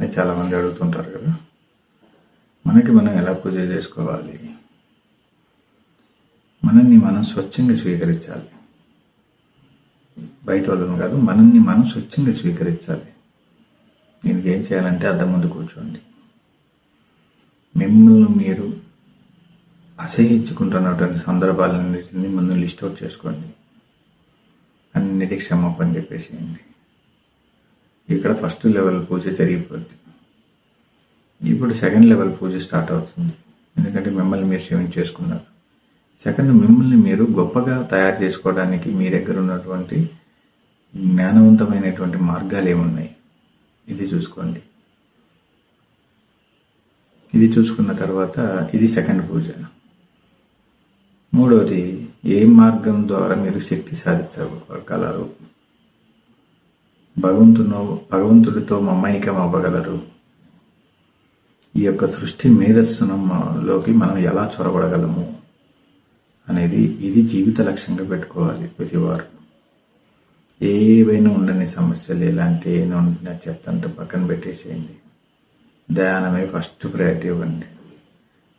అని చాలామంది అడుగుతుంటారు కదా. మనకి మనం ఎలా పూజ చేసుకోవాలి? మనల్ని మనం స్వచ్ఛంగా స్వీకరించాలి. బయట వాళ్ళని కాదు మనల్ని మనం స్వచ్ఛంగా స్వీకరించాలి. దీనికి ఏం చేయాలంటే అద్దం ముందు కూర్చోండి. మిమ్మల్ని మీరు అసహించుకుంటున్నటువంటి సందర్భాలన్నింటినీ ముందు లిస్ట్ అవుట్ చేసుకోండి. అన్నిటికి క్షమాపణ చెప్పేసేయండి. ఇక్కడ ఫస్ట్ లెవెల్ పూజ జరిగిపోద్ది. ఇప్పుడు సెకండ్ లెవెల్ పూజ స్టార్ట్ అవుతుంది. ఎందుకంటే మిమ్మల్ని మీరు క్షమించేసుకున్నారు సెకండ్ మిమ్మల్ని మీరు గొప్పగా తయారు చేసుకోవడానికి మీ దగ్గర ఉన్నటువంటి జ్ఞానవంతమైనటువంటి మార్గాలు ఏమున్నాయి? ఇది చూసుకోండి. ఇది చూసుకున్న తర్వాత ఇది సెకండ్ పూజ. మూడవది ఏ మార్గం ద్వారా మీరు శక్తి సాధించగలరు? భగవంతును భగవంతుడితో మమైకం అవ్వగలరు. ఈ యొక్క సృష్టి మేధస్సునంలోకి మనం ఎలా చొరబడగలము అనేది ఇది జీవిత లక్ష్యంగా పెట్టుకోవాలి ప్రతివారు. ఏవైనా ఉండని సమస్యలు ఎలాంటి ఏమైనా ఉండిన చెత్త అంతా పక్కన పెట్టేసేయండి. ధ్యానమే ఫస్ట్ ప్రయారిటీ ఇవ్వండి.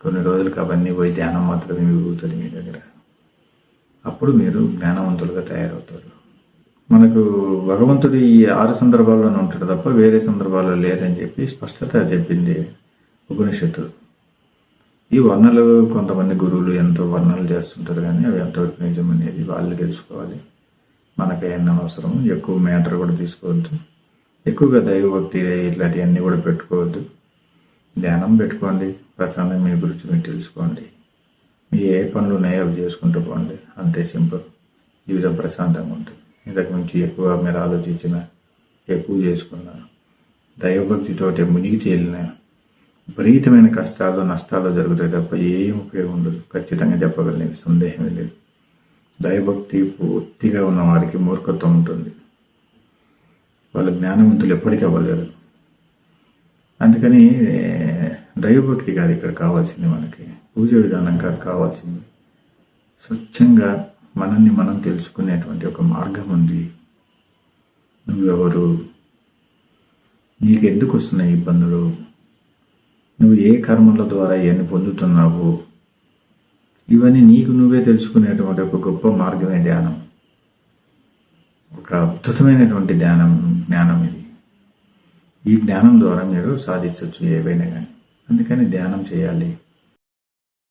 కొన్ని రోజులకు అవన్నీ పోయి ధ్యానం మాత్రమే మిగులుతుంది మీ దగ్గర. అప్పుడు మీరు జ్ఞానవంతులుగా తయారవుతారు. మనకు భగవంతుడు ఈ ఆరు సందర్భాల్లోనే ఉంటాడు తప్ప వేరే సందర్భాల్లో లేదని చెప్పి స్పష్టత చెప్పింది ఉపనిషత్తు. ఈ వర్ణలు కొంతమంది గురువులు ఎంతో వర్ణలు చేస్తుంటారు కానీ అవి ఎంతవరకు నిజం అనేది వాళ్ళు తెలుసుకోవాలి. మనకేమన్నా అవసరం ఎక్కువ మ్యాటర్ కూడా తీసుకోవద్దు. ఎక్కువగా దైవభక్తి ఇట్లాంటివన్నీ కూడా పెట్టుకోవద్దు. ధ్యానం పెట్టుకోండి ప్రశాంతం మీ గురించి మీరు తెలుసుకోండి. మీ ఏ పనులు ఉన్నాయో అవి చేసుకుంటూ పోండి. అంతే సింపుల్. జీవితం ప్రశాంతంగా ఉంటుంది. ఇంతకు మించి ఎక్కువ మీరు ఆలోచించిన ఎక్కువ చేసుకున్న దైవభక్తితోటే మునిగి తేలిన విపరీతమైన కష్టాలు నష్టాలు జరుగుతాయి తప్ప ఏం ఉపయోగం ఉండదు. ఖచ్చితంగా చెప్పగలను సందేహం లేదు. దైవభక్తి పూర్తిగా ఉన్న వారికి మూర్ఖత్వం ఉంటుంది. వాళ్ళు జ్ఞానవంతులు ఎప్పటికీ అవ్వలేరు. అందుకని దైవభక్తి కాదు ఇక్కడ కావాల్సింది మనకి. పూజ విధానం కాదు కావాల్సింది. స్వచ్ఛంగా మనల్ని మనం తెలుసుకునేటువంటి ఒక మార్గం ఉంది. నువ్వెవరు? నీకు ఎందుకు వస్తున్నాయి ఇబ్బందులు? నువ్వు ఏ కర్మల ద్వారా ఇవన్నీ పొందుతున్నావు? ఇవన్నీ నీకు నువ్వే తెలుసుకునేటువంటి ఒక గొప్ప మార్గమే ధ్యానం. ఒక అద్భుతమైనటువంటి ధ్యానం జ్ఞానం ఇది. ఈ జ్ఞానం ద్వారా మీరు సాధించవచ్చు ఏవైనా కానీ. అందుకని ధ్యానం చేయాలి.